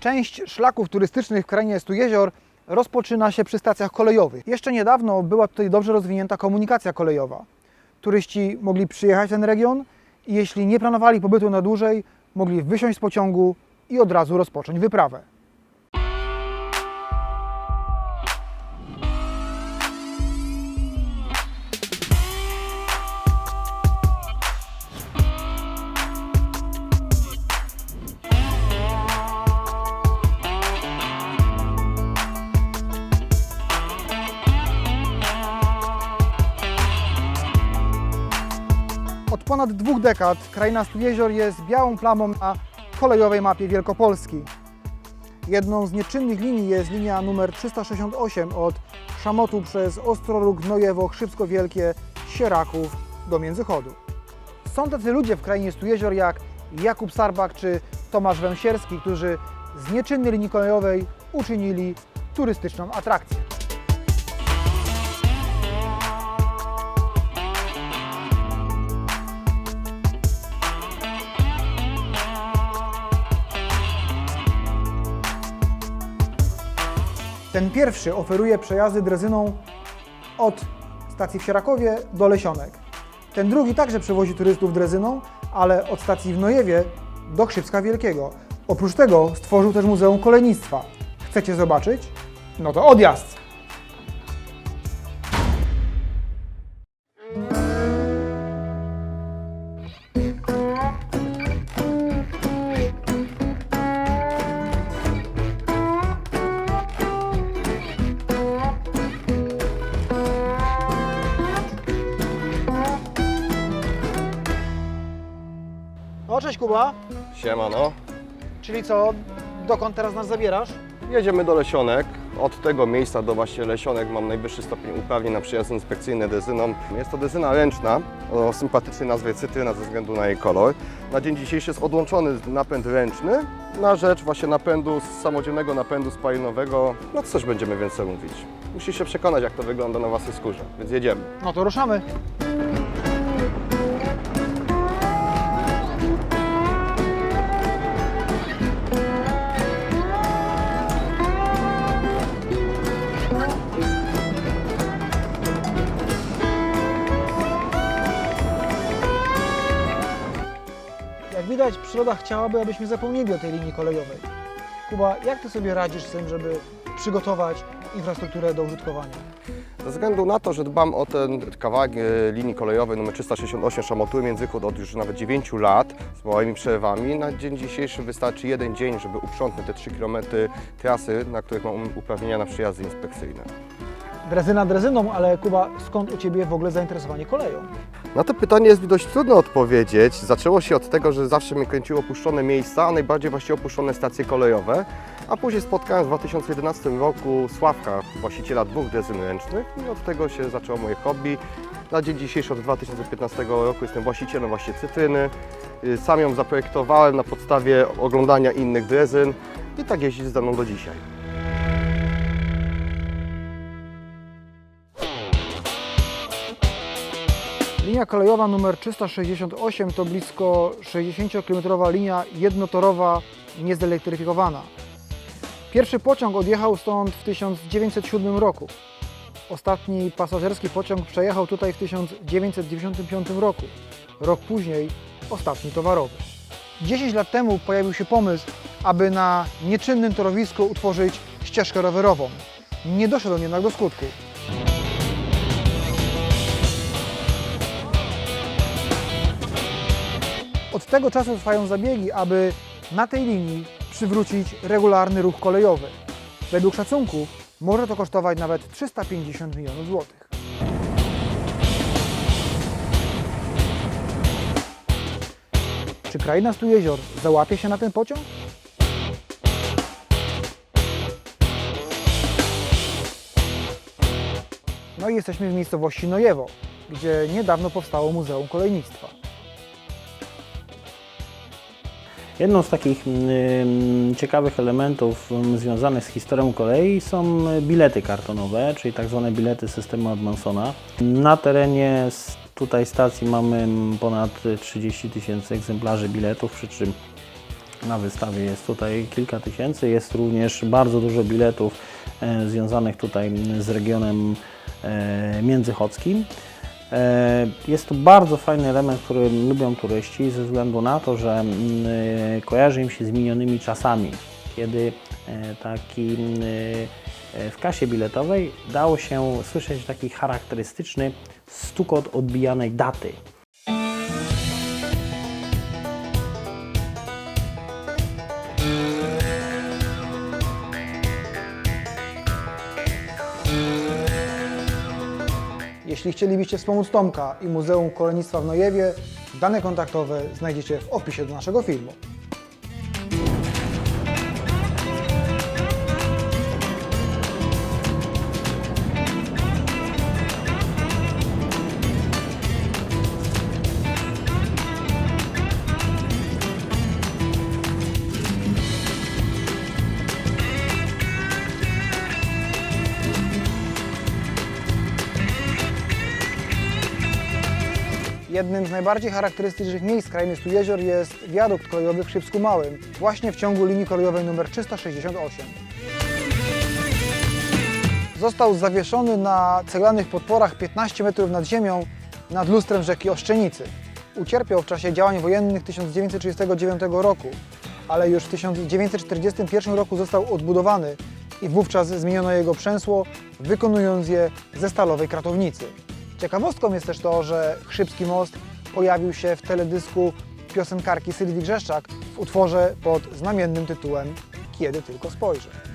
Część szlaków turystycznych w krainie Stu Jezior rozpoczyna się przy stacjach kolejowych. Jeszcze niedawno była tutaj dobrze rozwinięta komunikacja kolejowa. Turyści mogli przyjechać w ten region i jeśli nie planowali pobytu na dłużej, mogli wysiąść z pociągu i od razu rozpocząć wyprawę. Ponad dwóch dekad kraina Stu Jezior jest białą plamą na kolejowej mapie Wielkopolski. Jedną z nieczynnych linii jest linia numer 368 od Szamotu przez Ostroruk, Gnojewo, Chrzybsko Wielkie, Sieraków do Międzychodu. Są tacy ludzie w krainie Stu Jezior jak Jakub Sarbak czy Tomasz Węsierski, którzy z nieczynnej linii kolejowej uczynili turystyczną atrakcję. Ten pierwszy oferuje przejazdy drezyną od stacji w Sierakowie do Lesionek. Ten drugi także przewozi turystów drezyną, ale od stacji w Nojewie do Chrzybska Wielkiego. Oprócz tego stworzył też Muzeum Kolejnictwa. Chcecie zobaczyć? No to odjazd! Cześć Kuba, Siemano. czyli co, dokąd teraz nas zabierasz? Jedziemy do Lesionek. Od tego miejsca do właśnie Lesionek mam najwyższy stopień uprawnień na przyjazdy inspekcyjne dezyną. Jest to dezyna ręczna o sympatycznej nazwie cytryna ze względu na jej kolor. Na dzień dzisiejszy jest odłączony napęd ręczny na rzecz właśnie napędu, samodzielnego napędu spalinowego. No co też będziemy więcej mówić. Musisz się przekonać jak to wygląda na własnej skórze, więc jedziemy. No to ruszamy. Widać, przyroda chciałaby, abyśmy zapomnieli o tej linii kolejowej. Kuba, jak ty sobie radzisz z tym, żeby przygotować infrastrukturę do użytkowania? Ze względu na to, że dbam o ten kawałek e, linii kolejowej nr 368 Szamotuły Międzychód od już nawet 9 lat z małymi przerwami, na dzień dzisiejszy wystarczy jeden dzień, żeby uprzątnąć te 3 km trasy, na których mam uprawnienia na przyjazdy inspekcyjne. Drezyna drezyną, ale Kuba, skąd u Ciebie w ogóle zainteresowanie koleją? Na to pytanie jest mi dość trudno odpowiedzieć. Zaczęło się od tego, że zawsze mnie kręciły opuszczone miejsca, a najbardziej właśnie opuszczone stacje kolejowe. A później spotkałem w 2011 roku Sławka, właściciela dwóch drezyn ręcznych i od tego się zaczęło moje hobby. Na dzień dzisiejszy od 2015 roku jestem właścicielem właśnie cytryny. Y, Sam ją zaprojektowałem na podstawie oglądania innych drezyn i tak jeździ ze mną do dzisiaj. Linia kolejowa numer 368 to blisko 60-kilometrowa linia jednotorowa niezelektryfikowana. Pierwszy pociąg odjechał stąd w 1907 roku. Ostatni pasażerski pociąg przejechał tutaj w 1995 roku. Rok później ostatni towarowy. 10 lat temu pojawił się pomysł, aby na nieczynnym torowisku utworzyć ścieżkę rowerową. Nie doszedł on jednak do skutku. Od tego czasu trwają zabiegi, aby na tej linii przywrócić regularny ruch kolejowy. Według szacunków może to kosztować nawet 350 milionów złotych. Czy kraina Stu Jezior załapie się na ten pociąg? No i jesteśmy w miejscowości Nojewo, gdzie niedawno powstało Muzeum Kolejnictwa. Jedną z takich mm, ciekawych elementów mm, związanych z historią kolei są bilety kartonowe, czyli tak zwane bilety systemu Admansona. Na terenie tutaj stacji mamy mm, ponad 30 tysięcy egzemplarzy biletów, przy czym Na wystawie jest tutaj kilka tysięcy. Jest również bardzo dużo biletów e, związanych tutaj z regionem e, międzychodzkim. E, Jest to bardzo fajny element, który lubią turyści ze względu na to, że mm, e, kojarzy im się z minionymi czasami, kiedy e, taki w kasie biletowej dało się słyszeć taki charakterystyczny stukot odbijanej daty. Jeśli chcielibyście wspomóc Tomka i Muzeum Kolejnictwa w Nojewie, dane kontaktowe znajdziecie w opisie do naszego filmu. Jednym z najbardziej charakterystycznych miejsc krainy Stu Jezior jest wiadukt kolejowy w Szybsku Małym, właśnie w ciągu linii kolejowej nr 368. Został zawieszony na ceglanych podporach 15 metrów nad ziemią nad lustrem rzeki Oszczenicy. Ucierpiał w czasie działań wojennych 1939 roku, ale już w 1941 roku został odbudowany i wówczas zmieniono jego przęsło, wykonując je ze stalowej kratownicy. Ciekawostką jest też to, że Chrzybski Most pojawił się w teledysku piosenkarki Sylwii Grzeszczak w utworze pod znamiennym tytułem Kiedy tylko spojrzę.